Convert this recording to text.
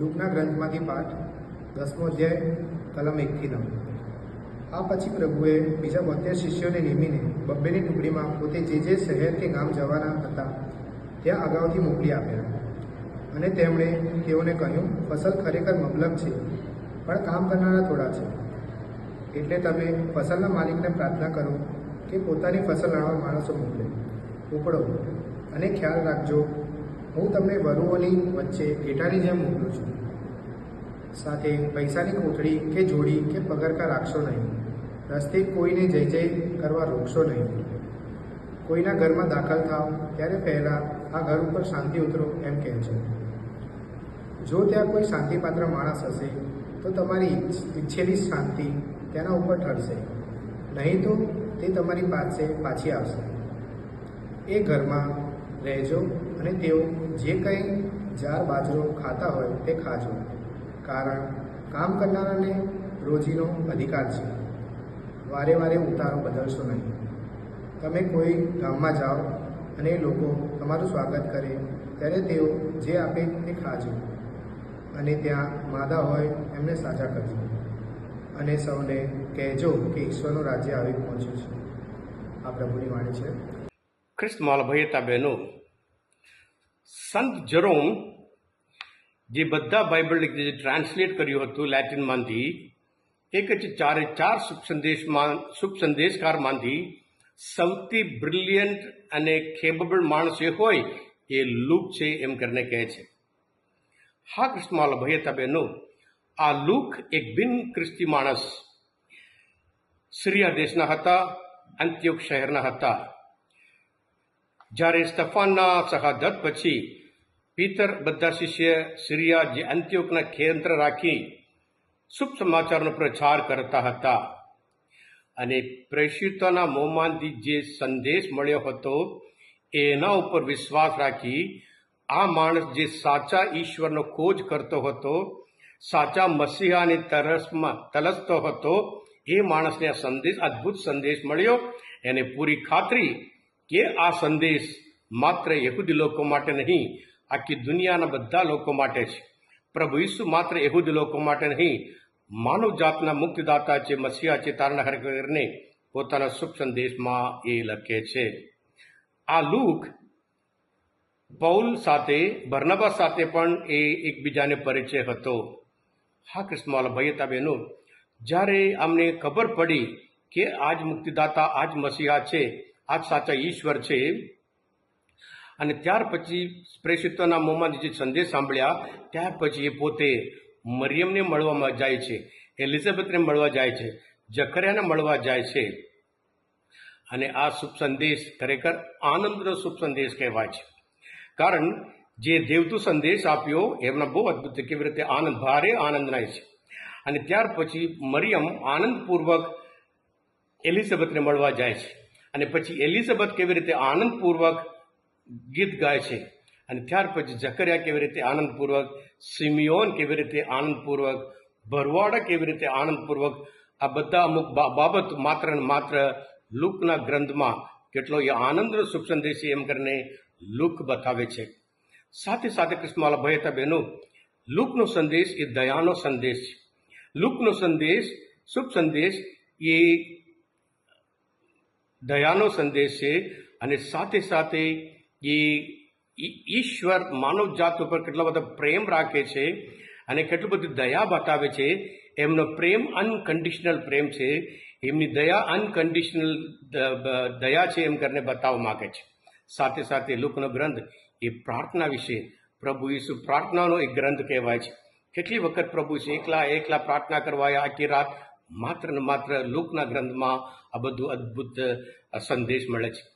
લુકના ગ્રંથમાંથી પાઠ દસમો અધ્યાય, કલમ એકથી નવ. આ પછી પ્રભુએ બીજા બોતેર શિષ્યોને નિમીને બબ્બેની ટુકડીમાં પોતે જે જે શહેર કે ગામ જવાના હતા, ત્યાં અગાઉથી મોકલી આપ્યા. અને તેમણે તેઓને કહ્યું, ફસલ ખરેખર મબલક છે, પણ કામ કરનારા થોડા છે. એટલે તમે ફસલના માલિકને પ્રાર્થના કરો કે પોતાની ફસલ લણવા માણસો મોકલે. ઉપડો. અને ખ્યાલ રાખજો હું તમને વરુઓની વચ્ચે ઘેટાની જેમ મોકલું છું. સાથે પૈસાની કોથળી કે જોડી કે પગરખા રાખશો નહીં. રસ્તે કોઈને જય જય કરવા રોકશો નહીં. કોઈના ઘરમાં દાખલ થાવ ત્યારે પહેલાં આ ઘર ઉપર શાંતિ ઉતરો એમ કહે છે. જો ત્યાં કોઈ શાંતિપાત્ર માણસ હશે, તો તમારી ઈચ્છેલી શાંતિ તેના ઉપર ઠરશે. નહીં તો તે તમારી પાસે પાછી આવશે. એ ઘરમાં રહેજો અને તેઓ જે કંઈ જાર બાજરો ખાતા હોય તે ખાજો. કારણ કામ કરનારાને રોજીનો અધિકાર છે. વારે વારે ઉતારો બદલશો નહીં. તમે કોઈ ગામમાં જાઓ અને લોકો તમારું સ્વાગત કરે, ત્યારે તેઓ જે આપે તે ખાજો. અને ત્યાં માદા હોય એમને સાજા કરજો. અને સૌને કહેજો કે ઈશ્વરનું રાજ્ય આવી પહોંચ્યું છે. આ પ્રભુની વાણી છે. ખ્રિસ્તમાલ ભયતા બહેનો સંત જરોમ જે બધા બાઇબલ જે ટ્રાન્સલેટ કર્યું હતું લેટિનમાંથી, એક જ ચારે ચાર શુભ સંદેશમાં, શુભ સંદેશકારમાંથી, સૌથી બ્રિલિયન્ટ અને કેપેબલ માણસ એ હોય એ લૂક છે એમ કરીને કહે છે. હા ખ્રિસ્તમાલ ભયતા બહેનો આ લૂક એક બિન ખ્રિસ્તી માણસ, સિરિયા દેશના હતા અંત્યોક શહેરના હતા. જ્યારે સ્તફાનના શહાદત પછી પીતર બધા શિષ્ય સિરિયા જે અંત્યોકના કેન્દ્ર રાખી શુભ સમાચારનો પ્રચાર કરતા હતા. અને પ્રેષિતોના મોંમાંથી જે સંદેશ મળ્યો હતો, એના ઉપર વિશ્વાસ રાખી આ માણસ જે સાચા ઈશ્વરનો ખોજ કરતો હતો, સાચા મસીહાની તરસમાં તલસતો હતો, એ માણસને આ સંદેશ, અદ્ભુત સંદેશ મળ્યો. એને પૂરી ખાતરી કે આ સંદેશ માત્ર યહૂદી લોકો માટે નહીં, આખી દુનિયાના બધા લોકો માટે છે. પ્રભુ ઈસુ માત્ર યહૂદી લોકો માટે નહીં, માનવ જાતના મુક્તિદાતા છે મસીહા છે, તારના હરકરને પોતાના શુભ સંદેશમાં એ લખે છે. આ લુક પૌલ સાથે, બર્નબા સાથે પણ એ એકબીજાને પરિચય હતો. હા કૃષ્ણવાલા ભાઈતા બહેનો જ્યારે અમને ખબર પડી કે આજ મુક્તિદાતા, આજ મસીહા છે આજ સાચા ઈશ્વર છે. અને ત્યાર પછી પ્રેષિતોના મોંમાં જે સંદેશ સાંભળ્યા, ત્યાર પછી એ પોતે મરિયમને મળવામાં જાય છે, એલિઝાબેથને મળવા જાય છે જકરિયાને મળવા જાય છે. અને આ શુભ સંદેશ ખરેખર આનંદનો શુભ સંદેશ કહેવાય છે. કારણ જે દેવતું સંદેશ આપ્યો, એમના બહુ અદ્ભુત કેવી રીતે આનંદ, ભારે આનંદનાય છે. અને ત્યાર પછી મરિયમ આનંદપૂર્વક એલિઝાબેથને મળવા જાય છે. અને પછી એલિઝાબેથ કેવી રીતે આનંદપૂર્વક ગીત ગાય છે અને ત્યાર પછી ઝકરિયા કેવી રીતે આનંદપૂર્વક, સિમિયોન કેવી રીતે આનંદપૂર્વક, ભરવાડા કેવી રીતે આનંદપૂર્વક, આ બધા અમુક બાબત માત્ર ને માત્ર લુકના ગ્રંથમાં કેટલો એ આનંદનો શુભ સંદેશ એમ કરીને લુક બતાવે છે. સાથે સાથે કૃષ્ણવાલા ભયતા બહેનો, લુકનો સંદેશ એ દયાનો સંદેશ છે. લુકનો સંદેશ, શુભ સંદેશ એ દયાનો સંદેશ છે અને સાથે સાથે એ ઈશ્વર માનવ જાત ઉપર કેટલો બધો પ્રેમ રાખે છે અને કેટલું બધું દયા બતાવે છે, એમનો પ્રેમ અનકન્ડિશનલ પ્રેમ છે, એમની દયા અનકન્ડિશનલ દયા છે એમ કરીને બતાવવા માગે છે. સાથે સાથે લોકનો ગ્રંથ એ પ્રાર્થના વિશે, પ્રભુ ઈસુ પ્રાર્થનાનો એક ગ્રંથ કહેવાય છે. કેટલી વખત પ્રભુ છે એકલા એકલા પ્રાર્થના કરવા આખી રાત માત્ર ને માત્ર લોકના ગ્રંથમાં આ બધું અદ્ભુત સંદેશ મળે છે.